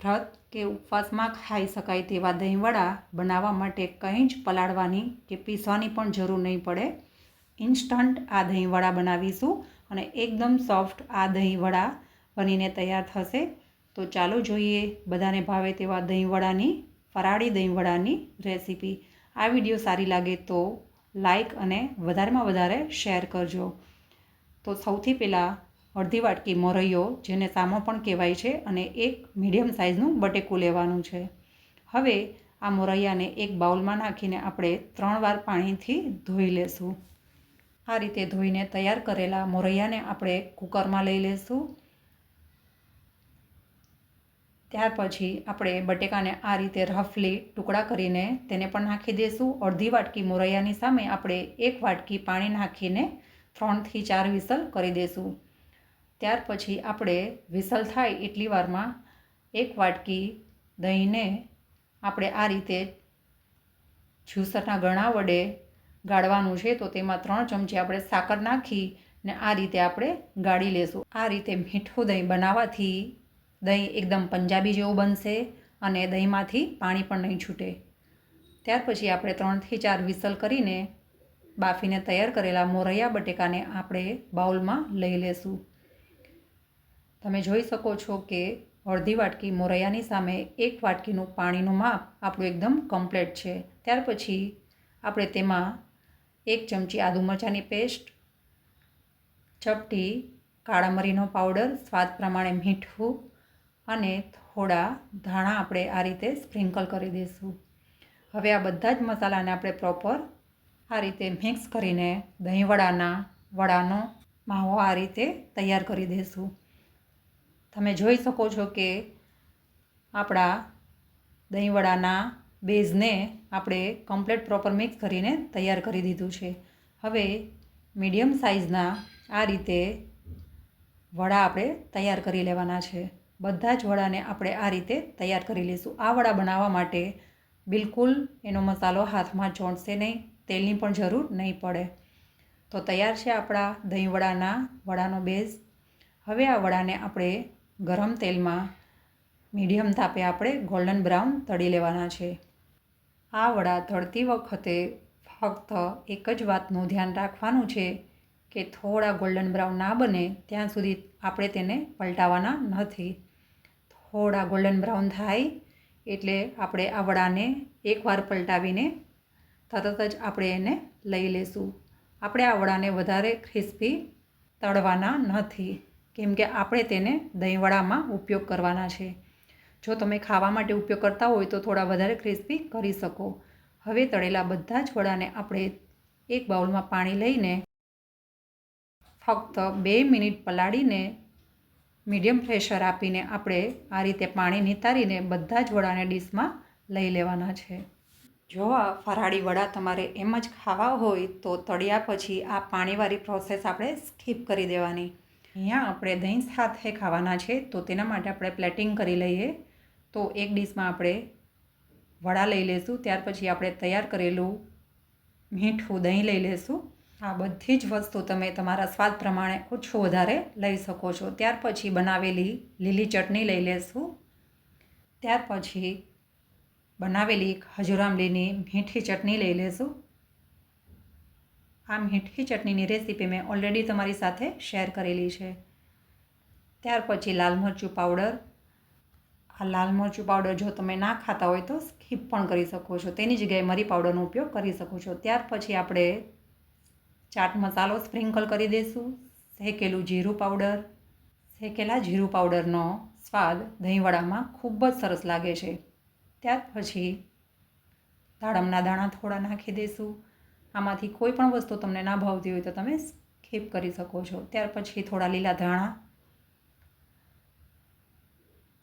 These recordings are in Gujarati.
વ્રત કે ઉપવાસમાં ખાઈ શકાય તેવા દહીંવડા બનાવવા માટે કંઈ જ પલાળવાની કે પીસવાની પણ જરૂર નહીં પડે. ઇન્સ્ટન્ટ આ દહીંવડા બનાવીશું અને એકદમ સોફ્ટ આ દહીંવડા બનીને તૈયાર થશે. તો ચાલો જોઈએ બધાને ભાવે તેવા દહીંવડાની, ફરાળી દહીંવડાની રેસીપી. આ વીડિયો સારી લાગે તો લાઈક અને વધારેમાં વધારે શેર કરજો. તો સૌથી પહેલાં અડધી વાટકી મોરૈયો જેને સામો પણ કહેવાય છે અને એક મીડિયમ સાઇઝનું બટેકું લેવાનું છે. હવે આ મોરૈયાને એક બાઉલમાં નાખીને આપણે ત્રણ વાર પાણીથી ધોઈ લેશું. આ રીતે ધોઈને તૈયાર કરેલા મોરૈયાને આપણે કુકરમાં લઈ લેશું. ત્યાર પછી આપણે બટેકાને આ રીતે રફલી ટુકડા કરીને તેને પણ નાખી દઈશું અડધી વાટકી મોરૈયાની સામે આપણે એક વાટકી પાણી નાખીને ત્રણથી ચાર વિસલ કરી દઈશું ત્યાર પછી આપણે વિસલ થાય એટલી વારમાં એક વાટકી દહીંને આપણે આ રીતે જ્યુસરના ગણા વડે ગાળવાનું છે, તો તેમાં ત્રણ ચમચી આપણે સાકર નાખી ને આ રીતે આપણે ગાળી લેશું. આ રીતે મીઠું દહીં બનાવવાથી દહીં એકદમ પંજાબી જેવું બનશે અને દહીંમાંથી પાણી પણ નહીં છૂટે. ત્યાર પછી આપણે ત્રણથી ચાર વિસલ કરીને બાફીને તૈયાર કરેલા મોરૈયા બટેકાને આપણે બાઉલમાં લઈ લેશું. તમે જોઈ શકો છો કે અડધી વાટકી મોરૈયાની સામે એક વાટકીનું પાણીનું માપ આપણું એકદમ કમ્પ્લેટ છે. ત્યાર પછી આપણે તેમાં એક ચમચી આદુ મરચાંની પેસ્ટ ચપટી કાળા મરીનો પાવડર, સ્વાદ પ્રમાણે મીઠું અને થોડા ધાણા આપણે આ રીતે સ્પ્રિંકલ કરી દઈશું. હવે આ બધા જ મસાલાને આપણે પ્રોપર આ રીતે મિક્સ કરીને દહીંવડાના વડાનો માવો આ રીતે તૈયાર કરી દઈશું. તમે જોઈ શકો છો કે આપણા દહીંવડાના બેઝને આપણે કમ્પ્લેટ પ્રોપર મિક્સ કરીને તૈયાર કરી દીધું છે. હવે મીડિયમ સાઇઝના આ રીતે વડા આપણે તૈયાર કરી લેવાના છે. બધા જ વડાને આપણે આ રીતે તૈયાર કરી લઈશું. આ વડા બનાવવા માટે બિલકુલ એનો મસાલો હાથમાં ચોંટશે નહીં, તેલની પણ જરૂર નહીં પડે. તો તૈયાર છે આપણા દહીં વડાના વડાનો બેઝ. હવે આ વડાને આપણે ગરમ તેલમાં મીડિયમ તાપે આપણે ગોલ્ડન બ્રાઉન તળી લેવાના છે. આ વડા તળતી વખતે ફક્ત એક જ વાતનું ધ્યાન રાખવાનું છે કે થોડા ગોલ્ડન બ્રાઉન ના બને ત્યાં સુધી આપણે તેને પલટાવાના નથી. થોડા ગોલ્ડન બ્રાઉન થાય એટલે આપણે આ વડાને એકવાર પલટાવીને તરત જ આપણે એને લઈ લેશું. આપણે આ વડાને વધારે ક્રિસ્પી તળવાના નથી. કેમ કે આપણે તેને દહીંવડામાં ઉપયોગ કરવાના છે. જો તમે ખાવા માટે ઉપયોગ કરતા હોય તો થોડા વધારે ક્રિસ્પી કરી શકો. હવે તળેલા બધા જ વડાને આપણે એક બાઉલમાં પાણી લઈને ફક્ત બે મિનિટ પલાળીને મીડિયમ પ્રેશર આપીને આપણે આ રીતે પાણી નિતારીને બધા જ વડાને ડીશમાં લઈ લેવાના છે. જો આ ફરાળી વડા તમારે એમ જ ખાવા હોય તો તળ્યા પછી આ પાણીવાળી પ્રોસેસ આપણે સ્કીપ કરી દેવાની. અહીંયા આપણે દહીં સાથે ખાવાના છે, તો તેના માટે આપણે પ્લેટિંગ કરી લઈએ. તો એક ડીશમાં આપણે વડા લઈ લઈશું ત્યાર પછી આપણે તૈયાર કરેલું મીઠું દહીં લઈ લઈશું આ બધી જ વસ્તુ તમે તમારા સ્વાદ પ્રમાણે ઓછું વધારે લઈ શકો છો. ત્યાર પછી બનાવેલી લીલી ચટણી લઈ લેશું. ત્યાર પછી બનાવેલી ખજુરામલીની મીઠી ચટણી લઈ લેશું. આ મીઠી ચટણીની રેસીપી મેં ઓલરેડી તમારી સાથે શેર કરેલી છે. ત્યાર પછી લાલ મરચું પાવડર આ લાલ મરચું પાવડર જો તમે ના ખાતા હોય તો સ્કીપ પણ કરી શકો છો. તેની જગ્યાએ મરી પાવડરનો ઉપયોગ કરી શકો છો. ત્યાર પછી આપણે ચાટ મસાલો સ્પ્રિંકલ કરી દઈશું શેકેલું જીરું પાવડર શેકેલા જીરું પાવડરનો સ્વાદ દહીંવડામાં ખૂબ જ સરસ લાગે છે. ત્યાર પછી દાડમના દાણા થોડા નાખી દઈશું આમાંથી કોઈ પણ વસ્તુ તમને ના ભાવતી હોય તો તમે સ્કીપ કરી શકો છો. ત્યાર પછી થોડા લીલા ધાણા.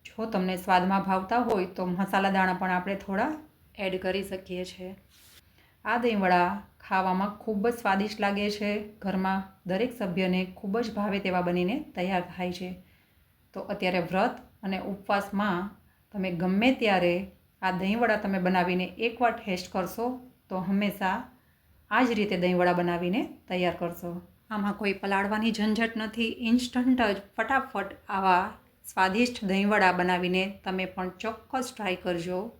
જો તમને સ્વાદમાં ભાવતા હોય તો મસાલા દાણા પણ આપણે થોડા એડ કરી શકીએ છીએ. આ દહીંવડા ખાવામાં ખૂબ જ સ્વાદિષ્ટ લાગે છે. ઘરમાં દરેક સભ્યને ખૂબ જ ભાવે તેવા બનીને તૈયાર થાય છે. તો અત્યારે વ્રત અને ઉપવાસમાં તમે ગમે ત્યારે આ દહીંવડા તમે બનાવીને એકવાર ટેસ્ટ કરશો તો હંમેશા આ જ રીતે દહીંવડા બનાવીને તૈયાર કરશો. આમાં કોઈ પલાળવાની ઝંઝટ નથી. ઇન્સ્ટન્ટ જ ફટાફટ આવા સ્વાદિષ્ટ દહીંવડા બનાવીને તમે પણ ચોક્કસ ટ્રાય કરજો.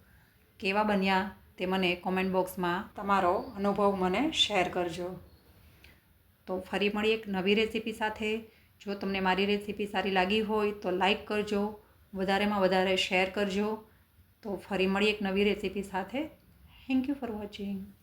કેવા બન્યા તે મને કોમેન્ટ બોક્સમાં તમારો અનુભવ મને શેર કરજો. તો ફરી મળી એક નવી રેસીપી સાથે. જો તમને મારી રેસીપી સારી લાગી હોય તો લાઈક કરજો. વધારેમાં વધારે શેર કરજો. તો ફરી મળી એક નવી રેસીપી સાથે. Thank you for watching